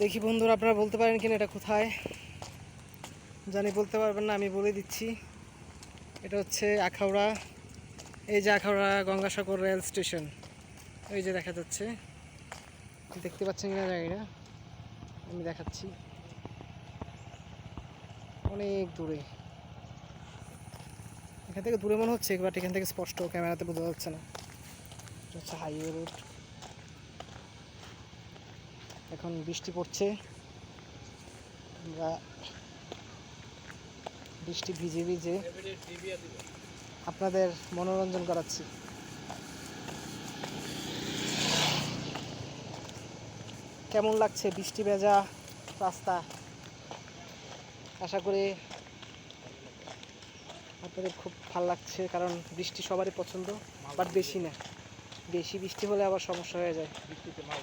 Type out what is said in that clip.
দেখি বন্ধুরা আপনারা বলতে পারেন কিনা এটা কোথায়? জানি বলতে পারবেন না, আমি বলে দিচ্ছি। এটা হচ্ছে আখাউড়া। এই যে আখাউড়া গঙ্গাসাগর রেল স্টেশন। এই যে দেখা যাচ্ছে। দেখতে পাচ্ছেন কিনা জানি না। আমি দেখাচ্ছি। অনেক দূরে। এখান থেকে দূরে মনে হচ্ছে, বাট এখান থেকে স্পষ্ট ক্যামেরাতে বোঝা যাচ্ছে না। এটা হচ্ছে হাইওয়ে রোড। এখন বৃষ্টি পড়ছে। আমরা বৃষ্টি ভিজে ভিজে আপনাদের মনোরঞ্জন করাচ্ছি। কেমন লাগছে বৃষ্টি ভেজা রাস্তা? আশা করি আপনাদের খুব ভালো লাগছে, কারণ বৃষ্টি সবারই পছন্দ, বাট বেশি না। বেশি বৃষ্টি হলে আবার সমস্যা হয়ে যায়। বৃষ্টিতে ভাই